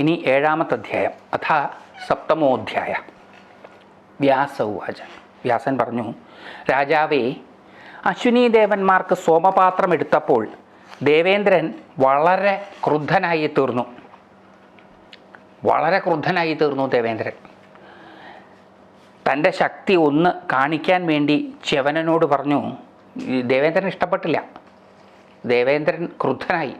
ഇനി ഏഴാമത്തെ അധ്യായം അഥ സപ്തമോധ്യായ. വ്യാസ ഉവാച. വ്യാസൻ പറഞ്ഞു രാജാവേ അശ്വിനി ദേവന്മാർക്ക് സോമപാത്രം എടുത്തപ്പോൾ ദേവേന്ദ്രൻ വളരെ ക്രുദ്ധനായി തീർന്നു. വളരെ ക്രുദ്ധനായി തീർന്നു ദേവേന്ദ്രൻ. തന്റെ ശക്തി ഒന്ന് കാണിക്കാൻ വേണ്ടി ചെവനനോട് പറഞ്ഞു ദേവേന്ദ്രൻ ഇഷ്ടപ്പെട്ടില്ല. ദേവേന്ദ്രൻ ക്രുദ്ധനായി.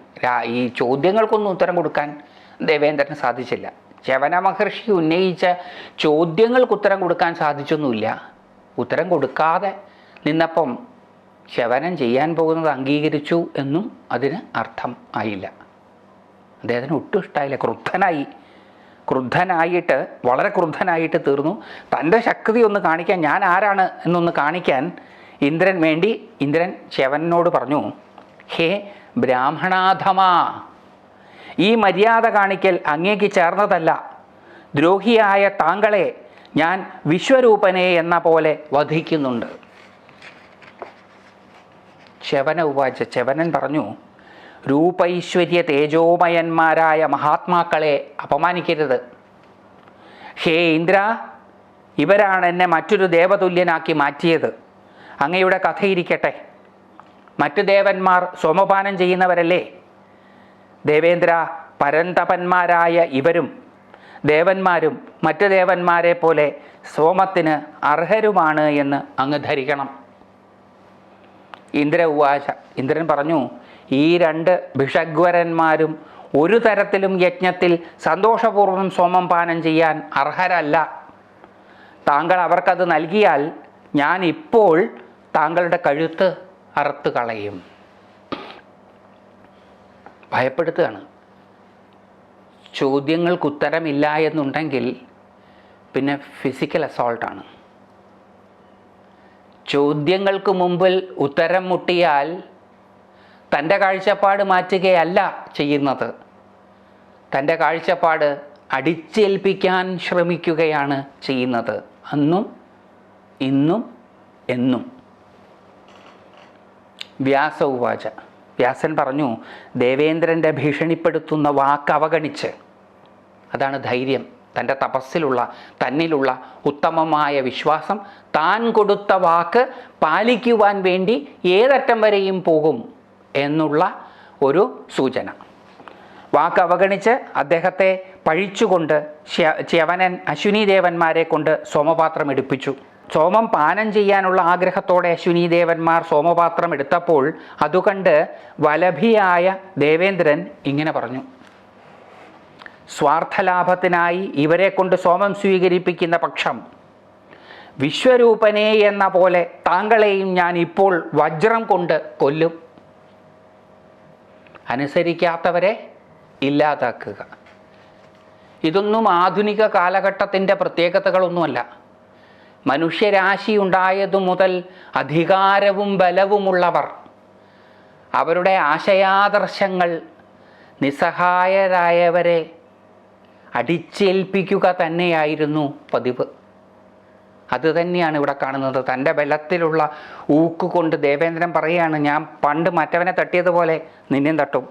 ഈ ചോദ്യങ്ങൾക്കൊന്നും ഉത്തരം കൊടുക്കാൻ ദേവേന്ദ്രന് സാധിച്ചില്ല. ചവന മഹർഷി ഉന്നയിച്ച ചോദ്യങ്ങൾക്ക് ഉത്തരം കൊടുക്കാൻ സാധിച്ചൊന്നുമില്ല. ഉത്തരം കൊടുക്കാതെ നിന്നപ്പം ശവനം ചെയ്യാൻ പോകുന്നത് അംഗീകരിച്ചു എന്നും അതിന് അർത്ഥം ആയില്ല. അദ്ദേഹത്തിന് ഒട്ടും ഇഷ്ടമായില്ല ക്രുദ്ധനായി ക്രുദ്ധനായിട്ട് വളരെ ക്രുദ്ധനായിട്ട് തീർന്നു. തന്റെ ശക്തി ഒന്ന് കാണിക്കാൻ ഞാൻ ആരാണ് എന്നൊന്ന് കാണിക്കാൻ ഇന്ദ്രൻ വേണ്ടി ഇന്ദ്രൻ ശവനോട് പറഞ്ഞു. ഹേ ബ്രാഹ്മണാധമാ. ഈ മര്യാദ കാണിക്കൽ അങ്ങേക്ക് ചേർന്നതല്ല. ദ്രോഹിയായ താങ്കളെ ഞാൻ വിശ്വരൂപനെ എന്ന പോലെ വധിക്കുന്നുണ്ട്. ശവന ഉവാച ശവനൻ പറഞ്ഞു രൂപൈശ്വര്യ തേജോമയന്മാരായ മഹാത്മാക്കളെ അപമാനിക്കരുത്. ഹേ ഇന്ദ്ര ഇവരാണ് എന്നെ മറ്റൊരു ദേവതുല്യനാക്കി മാറ്റിയത്. അങ്ങയുടെ കഥയിരിക്കട്ടെ മറ്റു ദേവന്മാർ സോമപാനം ചെയ്യുന്നവരല്ലേ? ദേവേന്ദ്ര പരന്തപന്മാരായ ഇവരും ദേവന്മാരും മറ്റു ദേവന്മാരെ പോലെ സോമത്തിന് അർഹരുമാണ് എന്ന് അങ്ങ് ധരിക്കണം. ഇന്ദ്ര ഉവാച ഇന്ദ്രൻ പറഞ്ഞു ഈ രണ്ട് ഭിഷഗ്വരന്മാരും ഒരു തരത്തിലും യജ്ഞത്തിൽ സന്തോഷപൂർവം സോമം പാനം ചെയ്യാൻ അർഹരല്ല. താങ്കൾ അവർക്കത് നൽകിയാൽ ഞാൻ ഇപ്പോൾ താങ്കളുടെ കഴുത്ത് അറുത്ത് കളയും. ഭയപ്പെടുത്തുകയാണ്. ചോദ്യങ്ങൾക്ക് ഉത്തരമില്ല എന്നുണ്ടെങ്കിൽ പിന്നെ ഫിസിക്കൽ അസോൾട്ടാണ് ചോദ്യങ്ങൾക്ക് മുമ്പിൽ ഉത്തരം മുട്ടിയാൽ തന്റെ കാഴ്ചപ്പാട് മാറ്റുകയല്ല ചെയ്യുന്നത്. തന്റെ കാഴ്ചപ്പാട് അടിച്ചേൽപ്പിക്കാൻ ശ്രമിക്കുകയാണ് ചെയ്യുന്നത്. അന്നും ഇന്നും എന്നും. വ്യാസ ഉവാച വ്യാസൻ പറഞ്ഞു ദേവേന്ദ്രന്റെ ഭീഷണിപ്പെടുത്തുന്ന വാക്ക് അവഗണിച്ച്. അതാണ് ധൈര്യം. തന്റെ തപസ്സിലുള്ള തന്നിലുള്ള ഉത്തമമായ വിശ്വാസം താൻ കൊടുത്ത വാക്ക് പാലിക്കുവാൻ വേണ്ടി ഏതറ്റം വരെയും പോകും എന്നുള്ള ഒരു സൂചന. വാക്ക് അവഗണിച്ച് അദ്ദേഹത്തെ പഴിച്ചുകൊണ്ട് ശ്യവനൻ അശ്വിനി ദേവന്മാരെ കൊണ്ട് സോമപാത്രം എടുപ്പിച്ചു. സോമം പാനം ചെയ്യാനുള്ള ആഗ്രഹത്തോടെ അശ്വിനി ദേവന്മാർ സോമപാത്രം എടുത്തപ്പോൾ അതുകണ്ട് വലഭിയായ ദേവേന്ദ്രൻ ഇങ്ങനെ പറഞ്ഞു. സ്വാർത്ഥലാഭത്തിനായി ഇവരെ കൊണ്ട് സോമം സ്വീകരിപ്പിക്കുന്ന പക്ഷം വിശ്വരൂപനെ എന്ന പോലെ താങ്കളെയും ഞാൻ ഇപ്പോൾ വജ്രം കൊണ്ട് കൊല്ലും. അനുസരിക്കാത്തവരെ ഇല്ലാതാക്കുക. ഇതൊന്നും ആധുനിക കാലഘട്ടത്തിന്റെ പ്രത്യേകതകളൊന്നുമല്ല. മനുഷ്യരാശി ഉണ്ടായതു മുതൽ അധികാരവും ബലവുമുള്ളവർ. അവരുടെ ആശയാദർശങ്ങൾ നിസ്സഹായരായവരെ അടിച്ചേൽപ്പിക്കുക തന്നെയായിരുന്നു പതിവ്. അതുതന്നെയാണ് ഇവിടെ കാണുന്നത്. തന്റെ ബലത്തിലുള്ള ഊക്ക് കൊണ്ട് ദേവേന്ദ്രൻ പറയുകയാണ് ഞാൻ പണ്ട് മറ്റവനെ തട്ടിയതുപോലെ നിന്നെയും തട്ടും.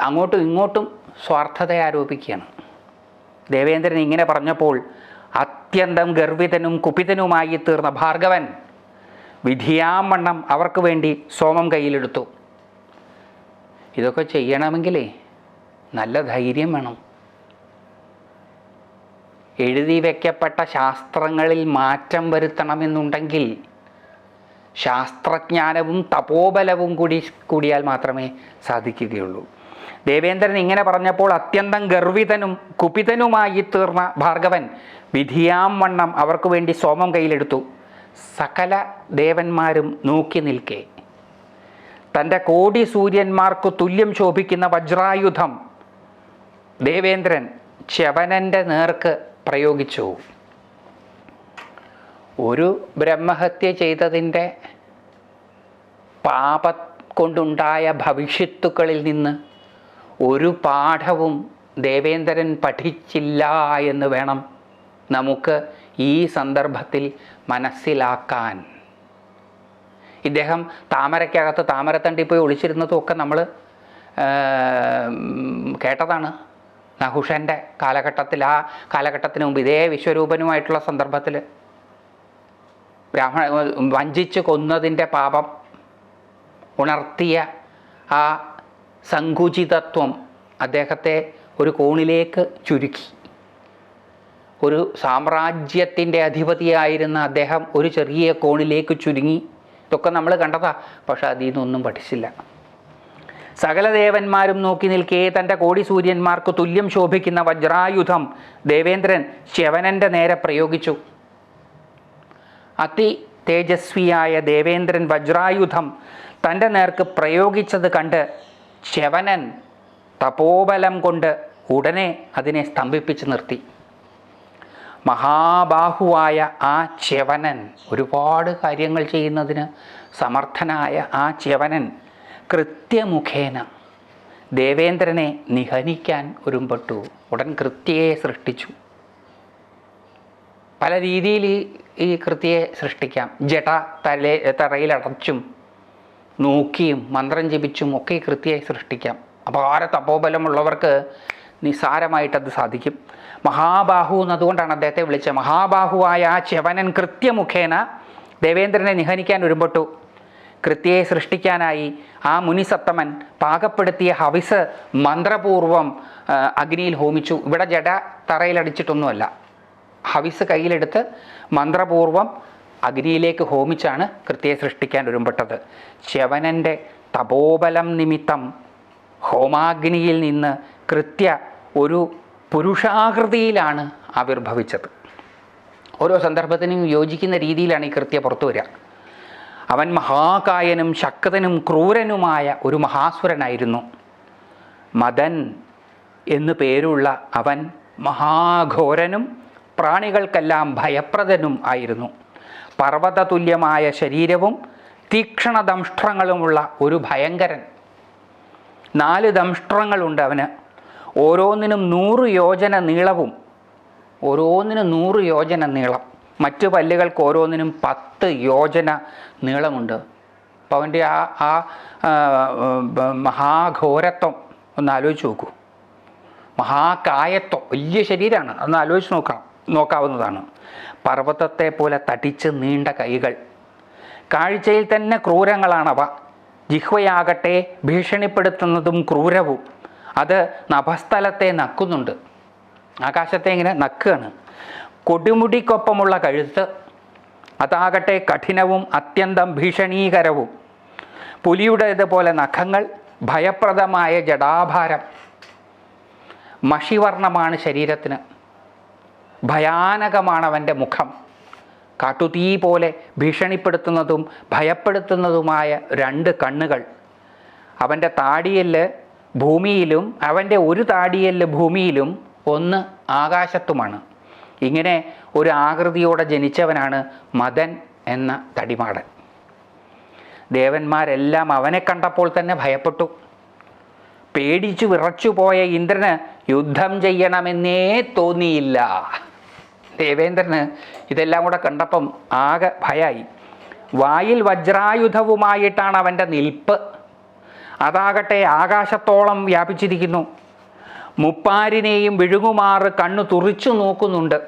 അങ്ങോട്ടും ഇങ്ങോട്ടും സ്വാർത്ഥത ആരോപിക്കുകയാണ് ദേവേന്ദ്രൻ ഇങ്ങനെ പറഞ്ഞപ്പോൾ അത്യന്തം ഗർവിതനും കുപിതനുമായി തീർന്ന ഭാർഗവൻ വിധിയാമണ്ണം അവർക്ക് വേണ്ടി സോമം കയ്യിലെടുത്തു. ഇതൊക്കെ ചെയ്യണമെങ്കിലേ നല്ല ധൈര്യം വേണം. എഴുതി വയ്ക്കപ്പെട്ട ശാസ്ത്രങ്ങളിൽ മാറ്റം വരുത്തണമെന്നുണ്ടെങ്കിൽ ശാസ്ത്രജ്ഞാനവും തപോബലവും കൂടി കൂടിയാൽ മാത്രമേ സാധിക്കുകയുള്ളൂ. ദേവേന്ദ്രൻ ഇങ്ങനെ പറഞ്ഞപ്പോൾ അത്യന്തം ഗർവിതനും കുപിതനുമായി തീർന്ന ഭാർഗവൻ വിധിയാം വണ്ണം അവർക്ക് വേണ്ടി സോമം കയ്യിലെടുത്തു. സകല ദേവന്മാരും നോക്കി നിൽക്കെ. തന്റെ കോടി സൂര്യന്മാർക്ക് തുല്യം ശോഭിക്കുന്ന വജ്രായുധം ദേവേന്ദ്രൻ ശവനന്റെ നേർക്ക് പ്രയോഗിച്ചു. ഒരു ബ്രഹ്മഹത്യ ചെയ്തതിന്റെ പാപ കൊണ്ടുണ്ടായ ഭവിഷ്യത്തുക്കളിൽ നിന്ന് ഒരു പാഠവും ദേവേന്ദ്രൻ പഠിച്ചില്ല എന്ന് വേണം നമുക്ക് ഈ സന്ദർഭത്തിൽ മനസ്സിലാക്കാൻ. ഇദ്ദേഹം താമരയ്ക്കകത്ത് താമരത്തണ്ടി പോയി ഒളിച്ചിരുന്നതും ഒക്കെ നമ്മൾ കേട്ടതാണ്. നഹുഷന്റെ കാലഘട്ടത്തിൽ ആ കാലഘട്ടത്തിന് മുമ്പ് ഇതേ വിശ്വരൂപനുമായിട്ടുള്ള സന്ദർഭത്തിൽ ബ്രാഹ്മണ വഞ്ചിച്ച് കൊന്നതിന്റെ പാപം ഉണർത്തിയ ആ സങ്കുചിതത്വം അദ്ദേഹത്തെ ഒരു കോണിലേക്ക് ചുരുക്കി. ഒരു സാമ്രാജ്യത്തിന്റെ അധിപതിയായിരുന്ന അദ്ദേഹം ഒരു ചെറിയ കോണിലേക്ക് ചുരുങ്ങി. ഇതൊക്കെ നമ്മൾ കണ്ടതാ പക്ഷെ അതിൽ നിന്നൊന്നും പഠിച്ചില്ല. സകല ദേവന്മാരും നോക്കി നിൽക്കേ തന്റെ കോടി സൂര്യന്മാർക്ക് തുല്യം ശോഭിക്കുന്ന വജ്രായുധം ദേവേന്ദ്രൻ ശവനന്റെ നേരെ പ്രയോഗിച്ചു. അതി തേജസ്വിയായ ദേവേന്ദ്രൻ വജ്രായുധം തന്റെ നേർക്ക് പ്രയോഗിച്ചത് കണ്ട് ശവനൻ തപോബലം കൊണ്ട് ഉടനെ അതിനെ സ്തംഭിപ്പിച്ച് നിർത്തി. മഹാബാഹുവായ ആ ച്യവനൻ ഒരുപാട് കാര്യങ്ങൾ ചെയ്യുന്നതിന് സമർത്ഥനായ ആ ച്യവനൻ കൃത്യമുഖേന ദേവേന്ദ്രനെ നിഹനിക്കാൻ ഒരുമ്പെട്ടു. ഉടൻ കൃത്യയെ സൃഷ്ടിച്ചു. പല രീതിയിൽ ഈ- കൃത്യയെ സൃഷ്ടിക്കാം. ജട തലേ തറയിലടച്ചും നോക്കിയും മന്ത്രം ജപിച്ചും ഒക്കെ കൃത്യമായി സൃഷ്ടിക്കാം. അപാര തപോബലമുള്ളവർക്ക് നിസ്സാരമായിട്ടത് സാധിക്കും. മഹാബാഹു എന്നതുകൊണ്ടാണ് അദ്ദേഹത്തെ വിളിച്ചത്. മഹാബാഹുവായ ആ ചെവനൻ കൃത്യമുഖേന ദേവേന്ദ്രനെ നിഹനിക്കാൻ ഒരുമ്പെട്ടു. കൃത്യയെ സൃഷ്ടിക്കാനായി ആ മുനിസത്തമൻ പാകപ്പെടുത്തിയ ഹവിസ് മന്ത്രപൂർവം അഗ്നിയിൽ ഹോമിച്ചു. ഇവിടെ ജഡ തറയിലടിച്ചിട്ടൊന്നുമല്ല ഹവിസ് കയ്യിലെടുത്ത് മന്ത്രപൂർവം അഗ്നിയിലേക്ക് ഹോമിച്ചാണ് കൃത്യയെ സൃഷ്ടിക്കാൻ ഒരുമ്പെട്ടത്. ശവനന്റെ തപോബലം നിമിത്തം ഹോമാഗ്നിയിൽ നിന്ന് കൃത്യ ഒരു പുരുഷാകൃതിയിലാണ് ആവിർഭവിച്ചത്. ഓരോ സന്ദർഭത്തിനും യോജിക്കുന്ന രീതിയിലാണ് ഈ കൃത്യ പുറത്തു വരിക. അവൻ മഹാകായനും ശക്തനും ക്രൂരനുമായ ഒരു മഹാസുരനായിരുന്നു. മദൻ എന്നു പേരുള്ള അവൻ മഹാഘോരനും പ്രാണികൾക്കെല്ലാം ഭയപ്രദനും ആയിരുന്നു. പർവതതുല്യമായ ശരീരവും തീക്ഷണ ദംഷ്ട്രങ്ങളുമുള്ള ഒരു ഭയങ്കരൻ. നാല് ദംഷ്ട്രങ്ങളുണ്ട് അവന്. ഓരോന്നിനും നൂറ് യോജന നീളവും ഓരോന്നിനും നൂറ് യോജന നീളം. മറ്റു പല്ലുകൾക്ക് ഓരോന്നിനും പത്ത് യോജന നീളമുണ്ട്. അപ്പോൾ അവന്റെ ആ ആ മഹാഘോരത്വം ഒന്ന് ആലോചിച്ച് നോക്കൂ. മഹാകായത്വം വലിയ ശരീരമാണ്. ഒന്ന് ആലോചിച്ച് നോക്കാം നോക്കാവുന്നതാണ്. പർവതത്തെ പോലെ തടിച്ച് നീണ്ട കൈകൾ. കാഴ്ചയിൽ തന്നെ ക്രൂരങ്ങളാണവ. ജിഹ്വയാകട്ടെ ഭീഷണിപ്പെടുത്തുന്നതും ക്രൂരവും. അത് നഭസ്ഥലത്തെ നക്കുന്നുണ്ട്. ആകാശത്തെ ഇങ്ങനെ നക്കുകയാണ്. കൊടുമുടിക്കൊപ്പമുള്ള കഴുത്ത്. അതാകട്ടെ കഠിനവും അത്യന്തം ഭീഷണീകരവും. പുലിയുടേതുപോലെ നഖങ്ങൾ ഭയപ്രദമായ ജടാഭാരം. മഷിവർണമാണ് ശരീരത്തിന്. ഭയാനകമാണ് അവന്റെ മുഖം. കാട്ടുതീ പോലെ ഭീഷണിപ്പെടുത്തുന്നതും ഭയപ്പെടുത്തുന്നതുമായ രണ്ട് കണ്ണുകൾ. അവന്റെ താടിയൽ ഭൂമിയിലും അവന്റെ ഒരു താടിയൽ ഭൂമിയിലും ഒന്ന് ആകാശത്തുമാണ്. ഇങ്ങനെ ഒരു ആകൃതിയോടെ ജനിച്ചവനാണ് മദൻ എന്ന തടിമാടൻ. ദേവന്മാരെല്ലാം അവനെ കണ്ടപ്പോൾ തന്നെ ഭയപ്പെട്ടു. പേടിച്ചു വിറച്ചുപോയ ഇന്ദ്രന് യുദ്ധം ചെയ്യണമെന്നേ തോന്നിയില്ല. ദേവേന്ദ്രന് ഇതെല്ലാം കൂടെ കണ്ടപ്പം ആകെ ഭയായി. വായിൽ വജ്രായുധവുമായിട്ടാണ് അവന്റെ നിൽപ്പ്. അതാകട്ടെ ആകാശത്തോളം വ്യാപിച്ചിരിക്കുന്നു. മുപ്പാരിനെയും വിഴുങ്ങുമാർ കണ്ണു തുറിച്ചു നോക്കുന്നുണ്ട്.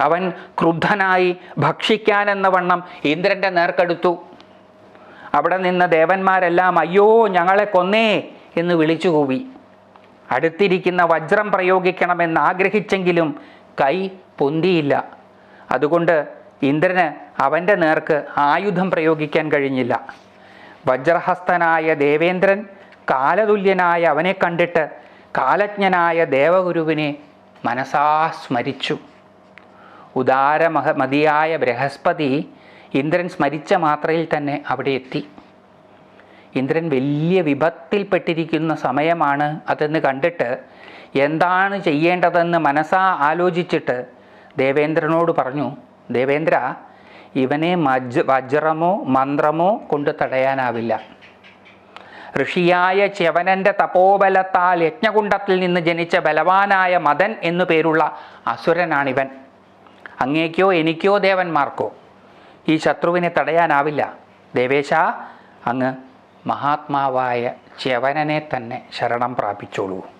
അവൻ ക്രുദ്ധനായി ഭക്ഷിക്കാനെന്ന വണ്ണം ഇന്ദ്രന്റെ നേർക്കെടുത്തു. അവിടെ നിന്ന് ദേവന്മാരെല്ലാം അയ്യോ ഞങ്ങളെ കൊന്നേ എന്ന് വിളിച്ചുകൂവി. അടുത്തിരിക്കുന്ന വജ്രം പ്രയോഗിക്കണമെന്ന് ആഗ്രഹിച്ചെങ്കിലും കൈ പൊന്തിയില്ല. അതുകൊണ്ട് ഇന്ദ്രന് അവന്റെ നേർക്ക് ആയുധം പ്രയോഗിക്കാൻ കഴിഞ്ഞില്ല. വജ്രഹസ്തനായ ദേവേന്ദ്രൻ കാലതുല്യനായ അവനെ കണ്ടിട്ട് കാലജ്ഞനായ ദേവഗുരുവിനെ മനസാ സ്മരിച്ചു. ഉദാരമഹ മതിയായ ബൃഹസ്പതി ഇന്ദ്രൻ സ്മരിച്ച മാത്രയിൽ തന്നെ അവിടെ എത്തി. ഇന്ദ്രൻ വലിയ വിപത്തിൽപ്പെട്ടിരിക്കുന്ന സമയമാണ് അതെന്ന് കണ്ടിട്ട് എന്താണ് ചെയ്യേണ്ടതെന്ന് മനസ്സാ ആലോചിച്ചിട്ട് ദേവേന്ദ്രനോട് പറഞ്ഞു ദേവേന്ദ്ര ഇവനെ മജ് വജ്രമോ മന്ത്രമോ കൊണ്ട് തടയാനാവില്ല. ഋഷിയായ ച്യവനന്റെ തപോബലത്താൽ യജ്ഞകുണ്ടത്തിൽ നിന്ന് ജനിച്ച ബലവാനായ മദൻ എന്നു പേരുള്ള അസുരനാണിവൻ. അങ്ങേക്കോ എനിക്കോ ദേവന്മാർക്കോ ഈ ശത്രുവിനെ തടയാനാവില്ല. ദേവേശ അങ്ങ് മഹാത്മാവായ ച്യവനനെ തന്നെ ശരണം പ്രാപിച്ചോളൂ.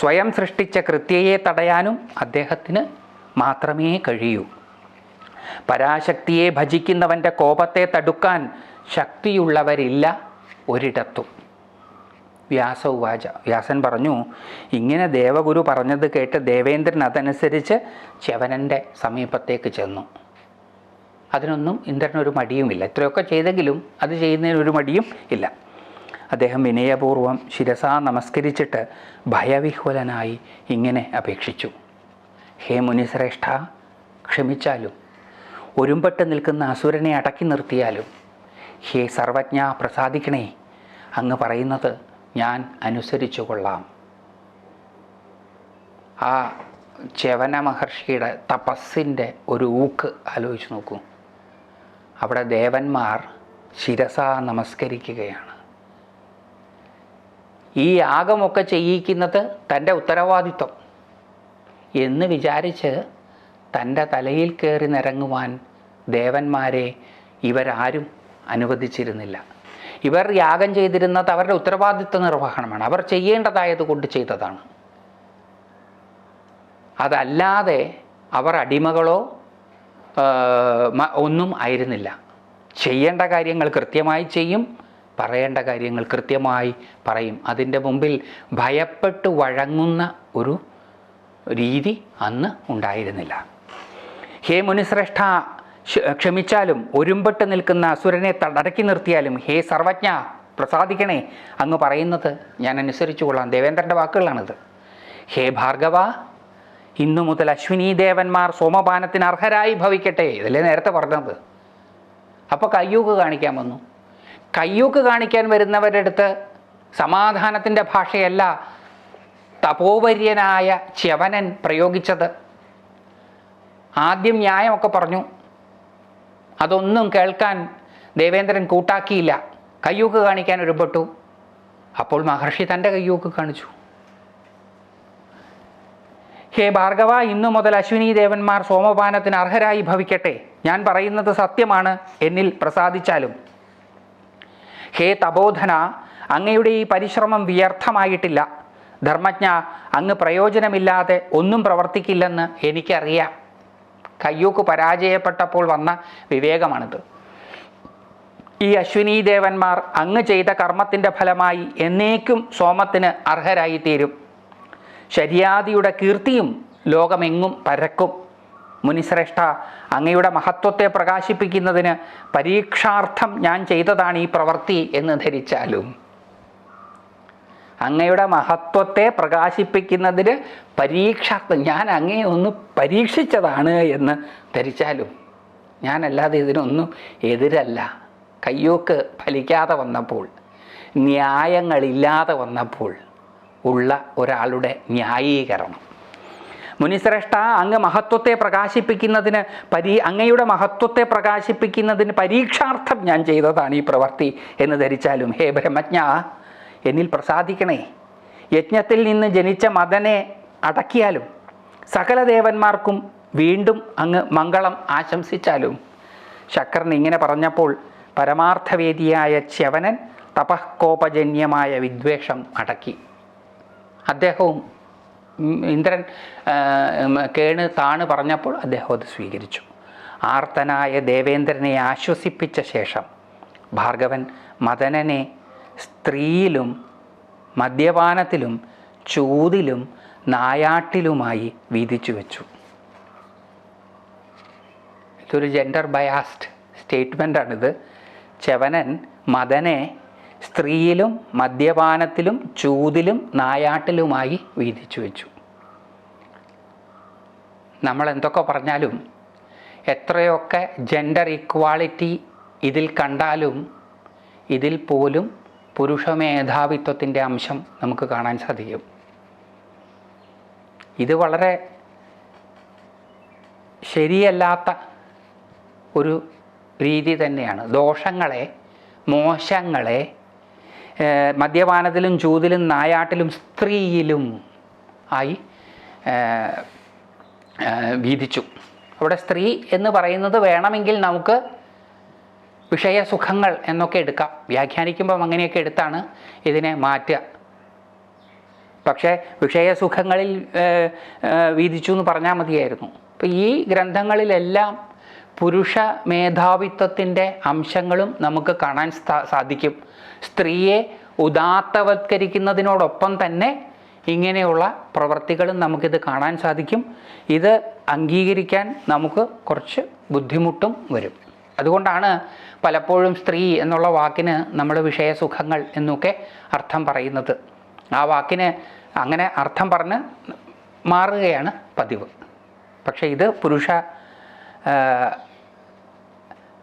സ്വയം സൃഷ്ടിച്ച കൃത്യയെ തടയാനും അദ്ദേഹത്തിന് മാത്രമേ കഴിയൂ. പരാശക്തിയെ ഭജിക്കുന്നവന്റെ കോപത്തെ തടുക്കാൻ ശക്തിയുള്ളവരില്ല ഒരിടത്തും. വ്യാസ ഉവാച വ്യാസൻ പറഞ്ഞു ഇങ്ങനെ ദേവഗുരു പറഞ്ഞത് കേട്ട് ദേവേന്ദ്രൻ അതനുസരിച്ച് ശവനന്റെ സമീപത്തേക്ക് ചെന്നു. അതിനൊന്നും ഇന്ദ്രനൊരു മടിയുമില്ല. ഇത്രയൊക്കെ ചെയ്തെങ്കിലും അത് ചെയ്യുന്നതിനൊരു മടിയും ഇല്ല. അദ്ദേഹം വിനയപൂർവം ശിരസാ നമസ്കരിച്ചിട്ട് ഭയവിഹ്വലനായി ഇങ്ങനെ അപേക്ഷിച്ചു. ഹേ മുനിശ്രേഷ്ഠ ക്ഷമിച്ചാലും ഒരുമ്പെട്ട് നിൽക്കുന്ന അസുരനെ അടക്കി നിർത്തിയാലും ഹേ സർവജ്ഞ പ്രസാദിക്കണേ അങ്ങ് പറയുന്നത് ഞാൻ അനുസരിച്ചു കൊള്ളാം. ആ ചെവന മഹർഷിയുടെ തപസ്സിന്റെ ഒരു ഊക്ക് ആലോചിച്ച് നോക്കൂ. അവിടെ ദേവന്മാർ ശിരസ നമസ്കരിക്കുകയാണ്. ഈ യാഗമൊക്കെ ചെയ്യിക്കുന്നത് തന്റെ ഉത്തരവാദിത്വം എന്ന് വിചാരിച്ച് തന്റെ തലയിൽ കയറി നിരങ്ങുവാൻ ദേവന്മാരെ ഇവരാരും അനുവദിച്ചിരുന്നില്ല. ഇവർ യാഗം ചെയ്തിരുന്നത് അവരുടെ ഉത്തരവാദിത്വ നിർവഹണമാണ്. അവർ ചെയ്യേണ്ടതായത് കൊണ്ട് ചെയ്തതാണ്. അതല്ലാതെ അവർ അടിമകളോ ഒന്നും ആയിരുന്നില്ല. ചെയ്യേണ്ട കാര്യങ്ങൾ കൃത്യമായി ചെയ്യും. പറയേണ്ട കാര്യങ്ങൾ കൃത്യമായി പറയും. അതിന്റെ മുമ്പിൽ ഭയപ്പെട്ട് വഴങ്ങുന്ന ഒരു രീതി അന്ന് ഉണ്ടായിരുന്നില്ല. ഹേ മുനിശ്രേഷ്ഠ ക്ഷ- ക്ഷമിച്ചാലും ഒരുമ്പെട്ട് നിൽക്കുന്ന അസുരനെ തടക്കി നിർത്തിയാലും ഹേ സർവജ്ഞ പ്രസാദിക്കണേ. അങ്ങ് പറയുന്നത് ഞാൻ അനുസരിച്ചു കൊള്ളാം. ദേവേന്ദ്രന്റെ വാക്കുകളാണിത്. ഹേ ഭാർഗവ ഇന്നു മുതൽ അശ്വിനി ദേവന്മാർ സോമപാനത്തിന് അർഹരായി ഭവിക്കട്ടെ. ഇതല്ലേ നേരത്തെ പറഞ്ഞത്. അപ്പോൾ കയ്യൂക്ക് കാണിക്കാൻ വന്നു. കയ്യൂക്ക് കാണിക്കാൻ വരുന്നവരുടെ അടുത്ത് സമാധാനത്തിന്റെ ഭാഷയല്ല തപോവര്യനായ ച്യവനൻ പ്രയോഗിച്ചത്. ആദ്യം ന്യായമൊക്കെ പറഞ്ഞു. അതൊന്നും കേൾക്കാൻ ദേവേന്ദ്രൻ കൂട്ടാക്കിയില്ല. കയ്യൂക്ക് കാണിക്കാൻ ഒരുപെട്ടു അപ്പോൾ മഹർഷി തന്റെ കയ്യൂക്ക് കാണിച്ചു. ഹേ ഭാർഗവ ഇന്നു മുതൽ അശ്വിനി ദേവന്മാർ സോമപാനത്തിന് അർഹരായി ഭവിക്കട്ടെ. ഞാൻ പറയുന്നത് സത്യമാണ്. എന്നിൽ പ്രസാദിച്ചാലും. ഹേ തപോധന അങ്ങയുടെ ഈ പരിശ്രമം വ്യർത്ഥമായിട്ടില്ല. ധർമ്മജ്ഞ അങ്ങ് പ്രയോജനമില്ലാതെ ഒന്നും പ്രവർത്തിക്കില്ലെന്ന് എനിക്കറിയാം. കയ്യൂക്ക് പരാജയപ്പെട്ടപ്പോൾ വന്ന വിവേകമാണിത്. ഈ അശ്വിനി ദേവന്മാർ അങ്ങ് ചെയ്ത കർമ്മത്തിന്റെ ഫലമായി എന്നേക്കും സോമത്തിന് അർഹരായിത്തീരും. ശരിയാദിയുടെ കീർത്തിയും ലോകമെങ്ങും പരക്കും. മുനിശ്രേഷ്ഠ അങ്ങയുടെ മഹത്വത്തെ പ്രകാശിപ്പിക്കുന്നതിന് പരീക്ഷാർത്ഥം ഞാൻ ചെയ്തതാണ് ഈ പ്രവൃത്തി എന്ന് ധരിച്ചാലും. അങ്ങയുടെ മഹത്വത്തെ പ്രകാശിപ്പിക്കുന്നതിന് പരീക്ഷാർത്ഥം ഞാൻ അങ്ങയെ ഒന്ന് പരീക്ഷിച്ചതാണ് എന്ന് ധരിച്ചാലും. ഞാനല്ലാതെ ഇതിനൊന്നും എതിരല്ല. കയ്യോക്ക് ഫലിക്കാതെ വന്നപ്പോൾ ന്യായങ്ങളില്ലാതെ വന്നപ്പോൾ ഉള്ള ഒരാളുടെ ന്യായീകരണം. മുനിശ്രേഷ്ഠ അങ്ങ് മഹത്വത്തെ പ്രകാശിപ്പിക്കുന്നതിന് പരീ അങ്ങയുടെ മഹത്വത്തെ പ്രകാശിപ്പിക്കുന്നതിന് പരീക്ഷാർത്ഥം ഞാൻ ചെയ്തതാണ് ഈ പ്രവൃത്തി എന്ന് ധരിച്ചാലും ഹേ ബ്രഹ്മജ്ഞ എന്നിൽ പ്രസാദിക്കണേ. യജ്ഞത്തിൽ നിന്ന് ജനിച്ച മതനെ അടക്കിയാലും സകല ദേവന്മാർക്കും വീണ്ടും അങ്ങ് മംഗളം ആശംസിച്ചാലും. ശക്കരൻ ഇങ്ങനെ പറഞ്ഞപ്പോൾ പരമാർത്ഥവേദിയായ ച്യവനൻ തപഃകോപജന്യമായ വിദ്വേഷം അടക്കി. അദ്ദേഹവും ഇന്ദ്രൻ കേണ് താണ് പറഞ്ഞപ്പോൾ അദ്ദേഹം അത് സ്വീകരിച്ചു. ആർത്തനായ ദേവേന്ദ്രനെ ആശ്വസിപ്പിച്ച ശേഷം ഭാർഗവൻ മദനനെ സ്ത്രീയിലും മദ്യപാനത്തിലും ചൂതിലും നായാട്ടിലുമായി വീതിച്ചു വെച്ചു. ഇതൊരു ജെൻഡർ ബയാസ്ഡ് സ്റ്റേറ്റ്മെന്റാണിത് ചവനൻ മദനെ സ്ത്രീയിലും മദ്യപാനത്തിലും ചൂതിലും നായാട്ടിലുമായി വീതിച്ചു വെച്ചു. നമ്മൾ എന്തൊക്കെ പറഞ്ഞാലും എത്രയൊക്കെ ജെൻഡർ ഇക്വാളിറ്റി ഇതിൽ കണ്ടാലും ഇതിൽ പോലും പുരുഷ മേധാവിത്വത്തിന്റെ അംശം നമുക്ക് കാണാൻ സാധിക്കും. ഇത് വളരെ ശരിയല്ലാത്ത ഒരു രീതി തന്നെയാണ്. ദോഷങ്ങളെ മോശങ്ങളെ മദ്യപാനത്തിലും ചൂതിലും നായാട്ടിലും സ്ത്രീയിലും ആയി വീതിച്ചു. അവിടെ സ്ത്രീ എന്ന് പറയുന്നത് വേണമെങ്കിൽ നമുക്ക് വിഷയസുഖങ്ങൾ എന്നൊക്കെ എടുക്കാം. വ്യാഖ്യാനിക്കുമ്പം അങ്ങനെയൊക്കെ എടുത്താണ് ഇതിനെ മാറ്റുക. പക്ഷേ വിഷയസുഖങ്ങളിൽ വീതിച്ചു എന്ന് പറഞ്ഞാൽ മതിയായിരുന്നു. അപ്പം ഈ ഗ്രന്ഥങ്ങളിലെല്ലാം പുരുഷ മേധാവിത്വത്തിന്റെ അംശങ്ങളും നമുക്ക് കാണാൻ സാധിക്കും. സ്ത്രീയെ ഉദാത്തവത്കരിക്കുന്നതിനോടൊപ്പം തന്നെ ഇങ്ങനെയുള്ള പ്രവർത്തികളും നമുക്കിത് കാണാൻ സാധിക്കും. ഇത് അംഗീകരിക്കാൻ നമുക്ക് കുറച്ച് ബുദ്ധിമുട്ടും വരും. അതുകൊണ്ടാണ് പലപ്പോഴും സ്ത്രീ എന്നുള്ള വാക്കിന് നമ്മൾ വിഷയസുഖങ്ങൾ എന്നൊക്കെ അർത്ഥം പറയുന്നത്. ആ വാക്കിന് അങ്ങനെ അർത്ഥം പറഞ്ഞ് മാറുകയാണ് പതിവ്. പക്ഷേ ഇത് പുരുഷ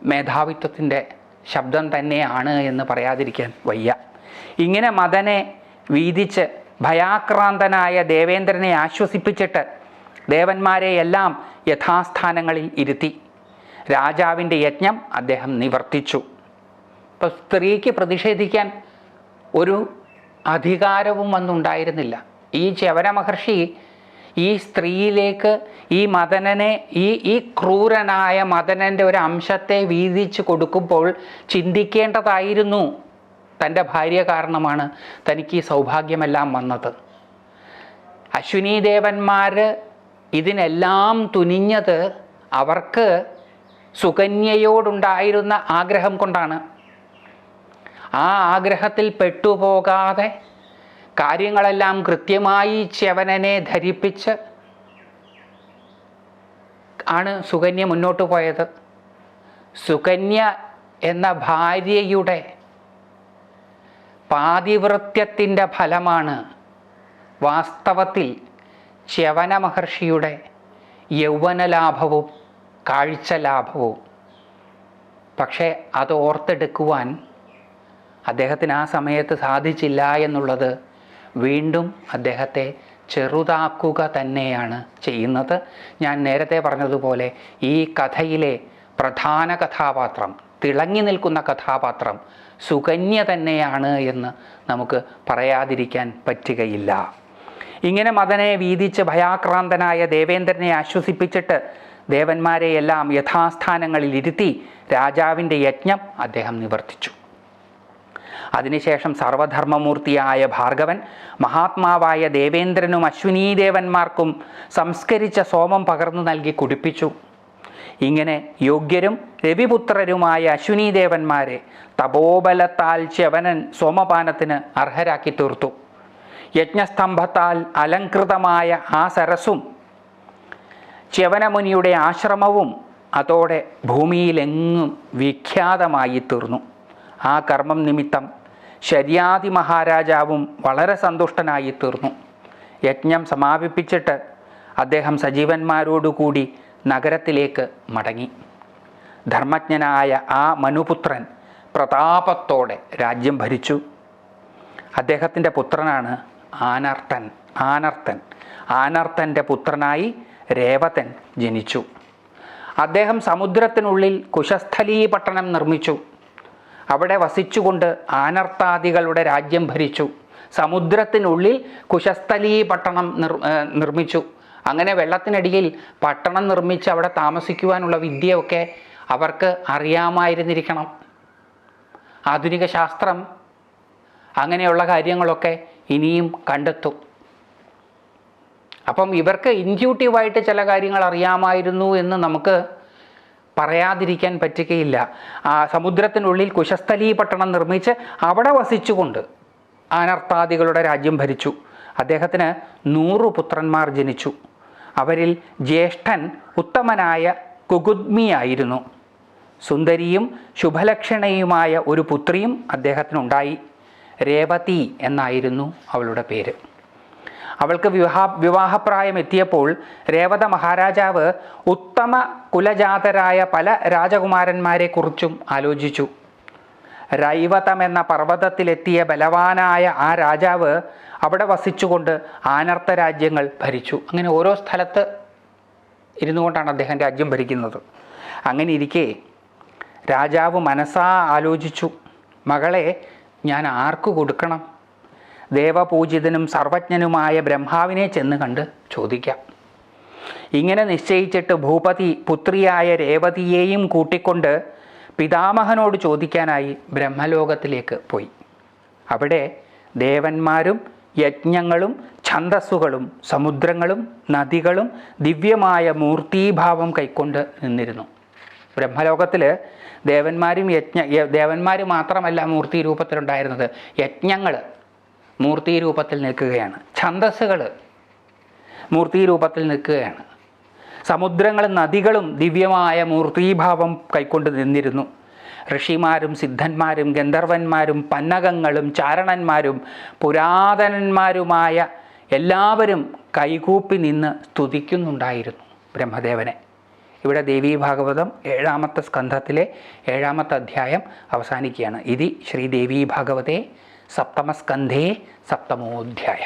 മേധാവിത്വത്തിന്റെ ശബ്ദം തന്നെയാണ് എന്ന് പറയാതിരിക്കാൻ വയ്യ. ഇങ്ങനെ മദനെ വീതിച്ച് ഭയാക്രാന്തനായ ദേവേന്ദ്രനെ ആശ്വസിപ്പിച്ചിട്ട് ദേവന്മാരെ എല്ലാം യഥാസ്ഥാനങ്ങളിൽ ഇരുത്തി. രാജാവിന്റെ യജ്ഞം അദ്ദേഹം നിവർത്തിച്ചു. ഇപ്പോൾ സ്ത്രീക്ക് പ്രതിഷേധിക്കാൻ ഒരു അധികാരവും വന്നുണ്ടായിരുന്നില്ല. ഈ ചവന മഹർഷി ഈ സ്ത്രീയിലേക്ക് ഈ മദനനെ ഈ ഈ ക്രൂരനായ മദനന്റെ ഒരു അംശത്തെ വീതിച്ച് കൊടുക്കുമ്പോൾ ചിന്തിക്കേണ്ടതായിരുന്നു തന്റെ ഭാര്യ കാരണമാണ് തനിക്ക് ഈ സൗഭാഗ്യമെല്ലാം വന്നത്. അശ്വിനി ദേവന്മാർ ഇതിനെല്ലാം തുനിഞ്ഞത് അവർക്ക് സുകന്യയോടുണ്ടായിരുന്ന ആഗ്രഹം കൊണ്ടാണ്. ആ ആഗ്രഹത്തിൽ പെട്ടുപോകാതെ കാര്യങ്ങളെല്ലാം കൃത്യമായി ച്യവനനെ ധരിപ്പിച്ച് ആണ് സുകന്യ മുന്നോട്ട് പോയത്. സുകന്യ എന്ന ഭാര്യയുടെ പാതിവൃത്യത്തിന്റെ ഫലമാണ് വാസ്തവത്തിൽ ച്യവന മഹർഷിയുടെ യൗവനലാഭവും കാഴ്ചലാഭവും. പക്ഷേ അത് ഓർത്തെടുക്കുവാൻ അദ്ദേഹത്തിന് ആ സമയത്ത് സാധിച്ചില്ല എന്നുള്ളത് വീണ്ടും അദ്ദേഹത്തെ ചെറുതാക്കുക തന്നെയാണ് ചെയ്യുന്നത്. ഞാൻ നേരത്തെ പറഞ്ഞതുപോലെ ഈ കഥയിലെ പ്രധാന കഥാപാത്രം തിളങ്ങി നിൽക്കുന്ന കഥാപാത്രം സുകന്യ തന്നെയാണ് എന്ന് നമുക്ക് പറയാതിരിക്കാൻ പറ്റുകയില്ല. ഇങ്ങനെ മദനെ വീതിച്ച് ഭയാക്രാന്തനായ ദേവേന്ദ്രനെ ആശ്വസിപ്പിച്ചിട്ട് ദേവന്മാരെയെല്ലാം യഥാസ്ഥാനങ്ങളിൽ ഇരുത്തി രാജാവിന്റെ യജ്ഞം അദ്ദേഹം നിവർത്തിച്ചു. അതിനുശേഷം സർവധർമ്മമൂർത്തിയായ ഭാർഗവൻ മഹാത്മാവായ ദേവേന്ദ്രനും അശ്വിനീദേവന്മാർക്കും സംസ്കരിച്ച സോമം പകർന്നു നൽകി കുടിപ്പിച്ചു. ഇങ്ങനെ യോഗ്യരും രവിപുത്രരുമായ അശ്വിനീദേവന്മാരെ തപോബലത്താൽ ച്യവനൻ സോമപാനത്തിന് അർഹരാക്കി തീർത്തു. യജ്ഞസ്തംഭത്താൽ അലങ്കൃതമായ ആ സരസും ച്യവനമുനിയുടെ ആശ്രമവും അതോടെ ഭൂമിയിലെങ്ങും വിഖ്യാതമായി തീർന്നു ആ കർമ്മം നിമിത്തം ശര്യാദി മഹാരാജാവും വളരെ സന്തുഷ്ടനായി തീർന്നു യജ്ഞം സമാപിപ്പിച്ചിട്ട് അദ്ദേഹം സജീവന്മാരോടുകൂടി നഗരത്തിലേക്ക് മടങ്ങി. ധർമ്മജ്ഞനായ ആ മനുപുത്രൻ പ്രതാപത്തോടെ രാജ്യം ഭരിച്ചു. അദ്ദേഹത്തിന്റെ പുത്രനാണ് ആനർത്തൻ. ആനർത്തൻ. ആനർത്തന്റെ പുത്രനായി രേവതൻ ജനിച്ചു. അദ്ദേഹം സമുദ്രത്തിനുള്ളിൽ കുശസ്ഥലീ പട്ടണം നിർമ്മിച്ചു. അവിടെ വസിച്ചുകൊണ്ട് ആനർത്താദികളുടെ രാജ്യം ഭരിച്ചു. സമുദ്രത്തിനുള്ളിൽ കുശസ്ഥലീ പട്ടണം നിർ നിർമ്മിച്ചു. അങ്ങനെ വെള്ളത്തിനടിയിൽ പട്ടണം നിർമ്മിച്ച് അവിടെ താമസിക്കുവാനുള്ള വിദ്യയൊക്കെ അവർക്ക് അറിയാമായിരുന്നിരിക്കണം. ആധുനിക ശാസ്ത്രം അങ്ങനെയുള്ള കാര്യങ്ങളൊക്കെ ഇനിയും കണ്ടെത്തും. അപ്പം ഇവർക്ക് ഇന്റ്യൂട്ടീവായിട്ട് ചില കാര്യങ്ങൾ അറിയാമായിരുന്നു എന്ന് നമുക്ക് പറയാതിരിക്കാൻ പറ്റുകയില്ല. ആ സമുദ്രത്തിനുള്ളിൽ കുശസ്ഥലീ പട്ടണം നിർമ്മിച്ച് അവിടെ വസിച്ചുകൊണ്ട് അനർത്ഥാദികളുടെ രാജ്യം ഭരിച്ചു. അദ്ദേഹത്തിന് നൂറു പുത്രന്മാർ ജനിച്ചു. അവരിൽ ജ്യേഷ്ഠൻ ഉത്തമനായ കുഗുദ്മിയായിരുന്നു സുന്ദരിയും ശുഭലക്ഷണയുമായ ഒരു പുത്രിയും അദ്ദേഹത്തിനുണ്ടായി. രേവതി എന്നായിരുന്നു അവളുടെ പേര്. അവൾക്ക് വിവാഹ വിവാഹപ്രായം എത്തിയപ്പോൾ രേവത മഹാരാജാവ് ഉത്തമ കുലജാതരായ പല രാജകുമാരന്മാരെക്കുറിച്ചും ആലോചിച്ചു. രൈവതം എന്ന പർവതത്തിലെത്തിയ ബലവാനായ ആ രാജാവ് അവിടെ വസിച്ചുകൊണ്ട് ആനർത്ത രാജ്യങ്ങൾ ഭരിച്ചു. അങ്ങനെ ഓരോ സ്ഥലത്ത് ഇരുന്നു കൊണ്ടാണ് അദ്ദേഹം രാജ്യം ഭരിക്കുന്നത്. അങ്ങനെ ഇരിക്കെ രാജാവ് മനസ്സാ ആലോചിച്ചു. മകളെ ഞാൻ ആർക്ക് കൊടുക്കണം? ദേവപൂജിതനും സർവജ്ഞനുമായ ബ്രഹ്മാവിനെ ചെന്ന് കണ്ട് ചോദിക്കാം. ഇങ്ങനെ നിശ്ചയിച്ചിട്ട് ഭൂപതി പുത്രിയായ രേവതിയെയും കൂട്ടിക്കൊണ്ട് പിതാമഹനോട് ചോദിക്കാനായി ബ്രഹ്മലോകത്തിലേക്ക് പോയി. അവിടെ ദേവന്മാരും യജ്ഞങ്ങളും ഛന്തസ്സുകളും സമുദ്രങ്ങളും നദികളും ദിവ്യമായ മൂർത്തീഭാവം കൈക്കൊണ്ട് നിന്നിരുന്നു. ബ്രഹ്മലോകത്തിൽ ദേവന്മാരും യജ്ഞ ദേവന്മാർ മാത്രമല്ല മൂർത്തി രൂപത്തിലുണ്ടായിരുന്നത് യജ്ഞങ്ങൾ മൂർത്തി രൂപത്തിൽ നിൽക്കുകയാണ്. ഛന്തസ്സുകൾ മൂർത്തി രൂപത്തിൽ നിൽക്കുകയാണ്. സമുദ്രങ്ങളും നദികളും ദിവ്യമായ മൂർത്തീഭാവം കൈക്കൊണ്ട് നിന്നിരുന്നു. ഋഷിമാരും സിദ്ധന്മാരും ഗന്ധർവന്മാരും പന്നകങ്ങളും ചാരണന്മാരും പുരാതനന്മാരുമായ എല്ലാവരും കൈകൂപ്പി നിന്ന് സ്തുതിക്കുന്നുണ്ടായിരുന്നു ബ്രഹ്മദേവനെ. ഇവിടെ ദേവീ ഭാഗവതം ഏഴാമത്തെ സ്കന്ധത്തിലെ ഏഴാമത്തെ അധ്യായം അവസാനിക്കുകയാണ്. ഇതി ശ്രീ ദേവീ ഭാഗവതേ സപ്തമസ്കന്ധേ സപ്തമോധ്യായ